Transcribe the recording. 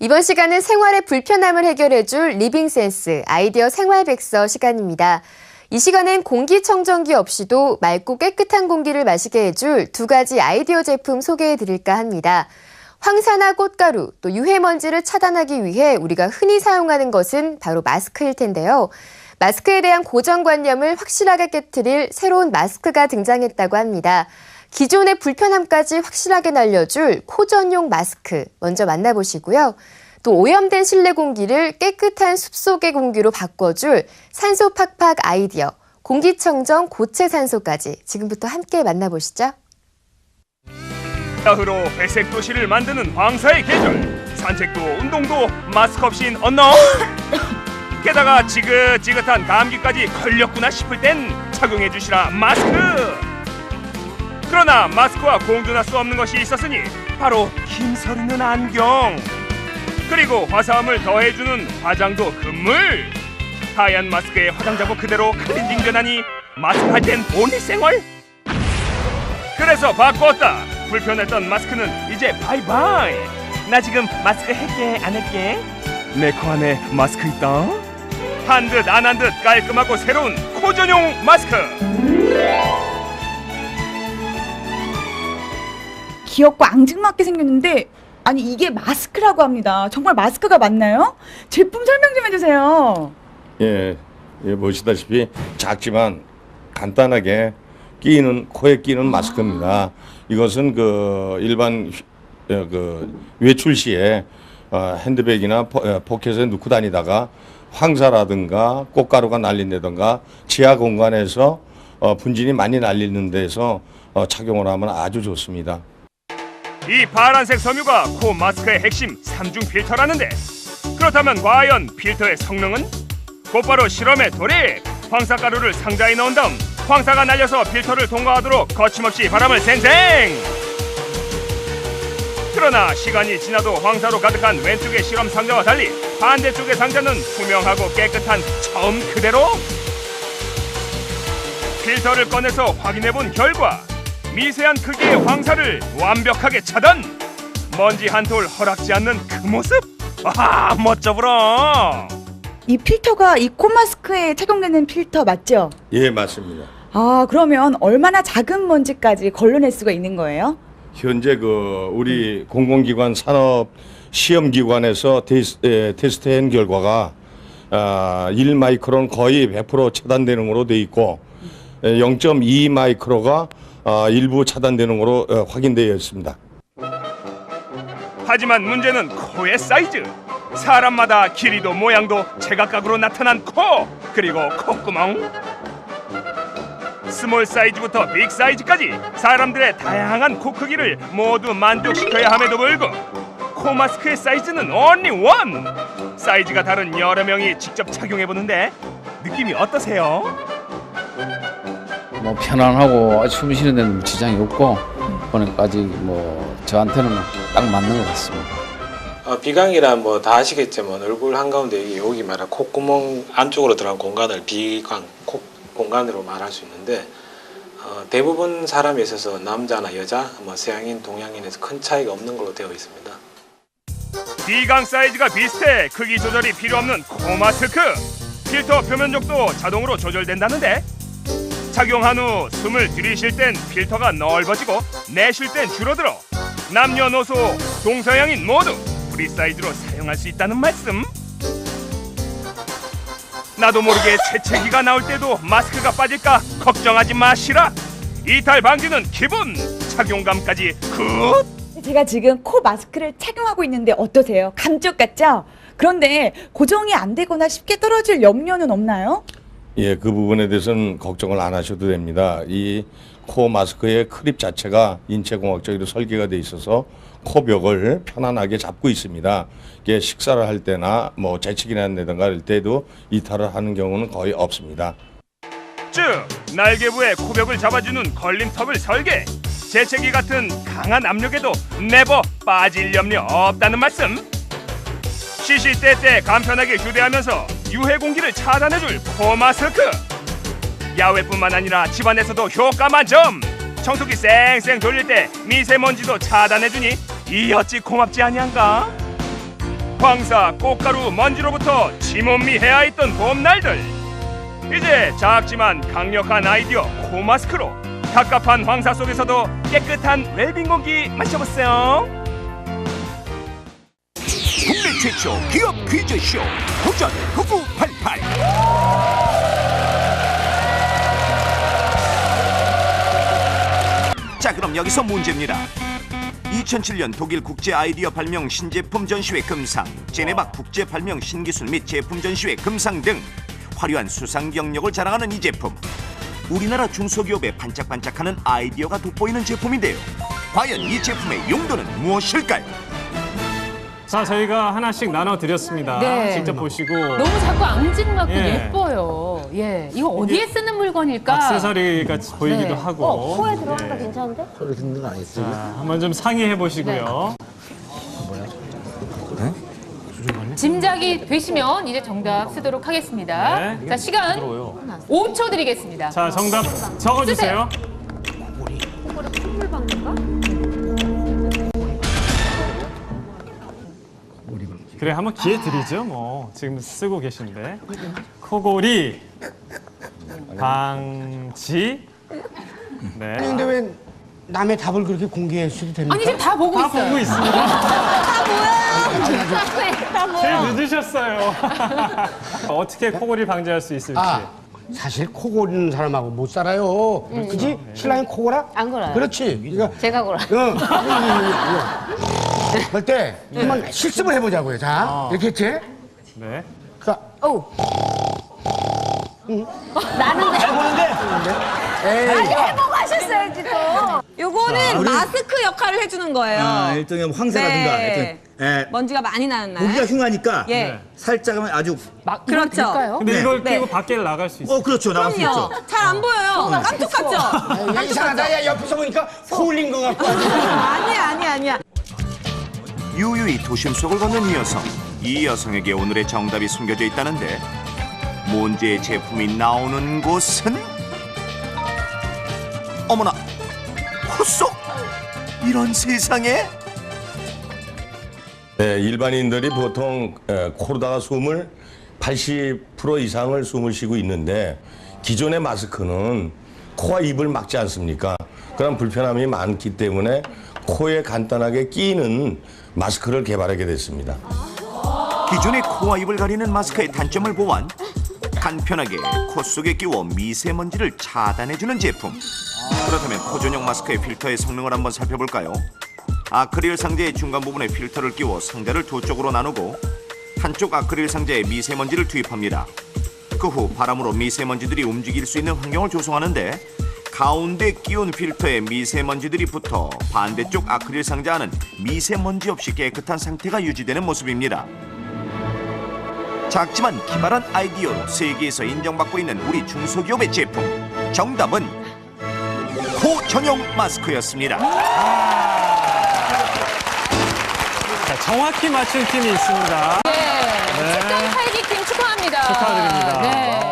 이번 시간은 생활의 불편함을 해결해줄 리빙센스 아이디어 생활백서 시간입니다. 이 시간엔 공기청정기 없이도 맑고 깨끗한 공기를 마시게 해줄 두 가지 아이디어 제품 소개해 드릴까 합니다. 황사나 꽃가루, 또 유해먼지를 차단하기 위해 우리가 흔히 사용하는 것은 바로 마스크일 텐데요. 마스크에 대한 고정관념을 확실하게 깨뜨릴 새로운 마스크가 등장했다고 합니다. 기존의 불편함까지 확실하게 날려줄 코 전용 마스크 먼저 만나보시고요. 또 오염된 실내 공기를 깨끗한 숲속의 공기로 바꿔줄 산소 팍팍 아이디어, 공기청정 고체 산소까지 지금부터 함께 만나보시죠. 야흐로 회색 도시를 만드는 황사의 계절 산책도 운동도 마스크 없인 언너 게다가 지긋지긋한 감기까지 걸렸구나 싶을 땐 착용해 주시라 마스크 그러나 마스크와 공존할 수 없는 것이 있었으니 바로 힘서리는 안경 그리고 화사함을 더해주는 화장도 금물 하얀 마스크에 화장자국 그대로 클렌징 변하니 마스크 할땐 온리 생활 그래서 바꿨다. 불편했던 마스크는 이제 바이바이. 나 지금 마스크 할게 안 할게? 내 코 안에 마스크 있다. 한 듯 안 한 듯 깔끔하고 새로운 코 전용 마스크. 귀엽고 앙증맞게 생겼는데 아니 이게 마스크라고 합니다. 정말 마스크가 맞나요? 제품 설명 좀 해주세요. 예, 예, 보시다시피 작지만 간단하게 끼는 코에 끼는 마스크입니다. 이것은 그 일반 휘- 어, 그 외출 시에 어, 핸드백이나 포, 어, 포켓에 넣고 다니다가 황사라든가 꽃가루가 날린다든가 지하 공간에서 어, 분진이 많이 날리는 데서 어, 착용을 하면 아주 좋습니다. 이 파란색 섬유가 코 마스크의 핵심 삼중 필터라는데 그렇다면 과연 필터의 성능은? 곧바로 실험에 돌입! 황사가루를 상자에 넣은 다음 황사가 날려서 필터를 통과하도록 거침없이 바람을 생생 그러나 시간이 지나도 황사로 가득한 왼쪽의 실험 상자와 달리 반대쪽의 상자는 투명하고 깨끗한 처음 그대로? 필터를 꺼내서 확인해 본 결과 미세한 크기의 황사를 완벽하게 차단 먼지 한 톨 허락지 않는 그 모습 아 멋져 보러 이 필터가 이 코 마스크에 착용되는 필터 맞죠? 예, 맞습니다. 아 그러면 얼마나 작은 먼지까지 걸러낼 수가 있는 거예요? 현재 그 우리 공공기관 산업 시험기관에서 테스, 에, 테스트한 결과가 아, 1 마이크론 거의 100% 차단되는 거로 돼 있고 0.2 마이크로가 아, 일부 차단되는 거로 어, 확인되어 있습니다. 하지만 문제는 코의 사이즈 사람마다 길이도 모양도 제각각으로 나타난 코 그리고 콧구멍 스몰 사이즈부터 빅 사이즈까지 사람들의 다양한 코 크기를 모두 만족시켜야 함에도 불구하고 코 마스크의 사이즈는 only one 사이즈가 다른 여러 명이 직접 착용해 보는데 느낌이 어떠세요? 뭐 편안하고 숨 쉬는 데는 지장이 없고 그러니까지 뭐 저한테는 딱 맞는 것 같습니다. 어, 비강이란 뭐 다 아시겠지만 얼굴 한가운데 이 여기 말하 콧구멍 안쪽으로 들어간 공간을 비강 코 공간으로 말할 수 있는데 어, 대부분 사람에 있어서 남자나 여자, 뭐 서양인, 동양인에서 큰 차이가 없는 걸로 되어 있습니다. 비강 사이즈가 비슷해 크기 조절이 필요 없는 코 마 스크 필터 표면적도 자동으로 조절된다는데 착용한 후 숨을 들이쉴 땐 필터가 넓어지고 내쉴 땐 줄어들어 남녀노소 동서양인 모두 프리 사이즈로 사용할 수 있다는 말씀 나도 모르게 재채기가 나올 때도 마스크가 빠질까 걱정하지 마시라 이탈 방지는 기본 착용감까지 굿 제가 지금 코 마스크를 착용하고 있는데 어떠세요? 감쪽 같죠? 그런데 고정이 안 되거나 쉽게 떨어질 염려는 없나요? 예, 그 부분에 대해서는 걱정을 안 하셔도 됩니다. 이 코 마스크의 크립 자체가 인체공학적으로 설계가 돼 있어서 코벽을 편안하게 잡고 있습니다. 이게 식사를 할 때나 뭐 재채기나 한다든가 할 때도 이탈을 하는 경우는 거의 없습니다. 즉 날개부에 코벽을 잡아주는 걸림턱을 설계 재채기 같은 강한 압력에도 네버 빠질 염려 없다는 말씀 시시때때 간편하게 휴대하면서 유해 공기를 차단해줄 코마스크. 야외뿐만 아니라 집안에서도 효과 만점. 청소기 쌩쌩 돌릴 때 미세먼지도 차단해주니 이 어찌 고맙지 아니한가? 황사, 꽃가루, 먼지로부터 침혼미해야 했던 봄날들. 이제 작지만 강력한 아이디어 코마스크로 갑갑한 황사 속에서도 깨끗한 웰빙 공기 마셔보세요 최초 기업 퀴즈쇼 도전 9988 자 그럼 여기서 문제입니다. 2007년 독일 국제 아이디어 발명 신제품 전시회 금상 제네바 국제 발명 신기술 및 제품 전시회 금상 등 화려한 수상 경력을 자랑하는 이 제품. 우리나라 중소기업에 반짝반짝하는 아이디어가 돋보이는 제품인데요. 과연 이 제품의 용도는 무엇일까요? 자, 저희가 하나씩 나눠 드렸습니다. 네. 직접 보시고 너무 자꾸 앙증맞고 예. 예. 뻐요 예. 이거 어디에 쓰는 물건일까? 액세서리 같이 보이기도 네. 하고. 어, 코에 들어간다 괜찮은데? 자, 한번 좀 상의해 보시고요. 네. 짐작이 되시면 이제 정답 쓰도록 하겠습니다. 네. 자, 시간 5초 드리겠습니다. 자, 정답 적어 주세요. 그래, 한번 기회 드리죠. 뭐 지금 쓰고 계신데. 코골이 방지 네. 근데 왜 남의 답을 그렇게 공개해주셔도 됩니까? 아니, 지금 다 보고 다 있어요. 보고 있습니다. 제일 늦으셨어요. 어떻게 코골이 방지할 수 있을지. 아, 사실 코 고리는 사람하고 못 살아요. 그지? 신랑이 코 골아? 안 골아요. 그렇지. 그러니까 제가 골아. 응. 그럴 때 한번 실습을 해보자고요. 자, 이렇게 했지? 네. 자, 오. 나는데. 에이. 해보가셨어야지 또. 요거는 마스크 역할을 해주는 거예요. 아, 일종의 황사라든가 네. 예, 먼지가 많이 나는 날. 공기가 흉하니까 예. 살짝 하면 아주 막 그렇죠. 될까요? 근데 네. 이걸 네. 끼고 밖에 나갈 수 있어 요. 어 그렇죠 나갈 수 있죠. 그럼요. 잘 안 보여요. 깜짝 같죠? 야, 이상하다. 야, 옆에서 보니까 코 올린 것 같고. 아니야, 아니야, 아니야. 유유히 도심 속을 걷는 이 여성. 이 여성에게 오늘의 정답이 숨겨져 있다는데 몬제의 제품이 나오는 곳은 어머나 코속 이런 세상에 네, 일반인들이 보통 에, 코로다가 숨을 80% 이상을 숨을 쉬고 있는데 기존의 마스크는 코와 입을 막지 않습니까? 그런 불편함이 많기 때문에 코에 간단하게 끼는 마스크를 개발하게 됐습니다. 기존의 코와 입을 가리는 마스크의 단점을 보완 간편하게 코 속에 끼워 미세먼지를 차단해주는 제품 그렇다면 코 전용 마스크의 필터의 성능을 한번 살펴볼까요? 아크릴 상자의 중간 부분에 필터를 끼워 상자를 두 쪽으로 나누고 한쪽 아크릴 상자에 미세먼지를 투입합니다 그 후 바람으로 미세먼지들이 움직일 수 있는 환경을 조성하는데 가운데 끼운 필터에 미세먼지들이 붙어 반대쪽 아크릴 상자 안은 미세먼지 없이 깨끗한 상태가 유지되는 모습입니다. 작지만 기발한 아이디어로 세계에서 인정받고 있는 우리 중소기업의 제품 정답은 코 전용 마스크였습니다. 정확히 맞춘 팀이 있습니다. 네. 식당 팔기 팀 축하합니다. 축하드립니다. 네.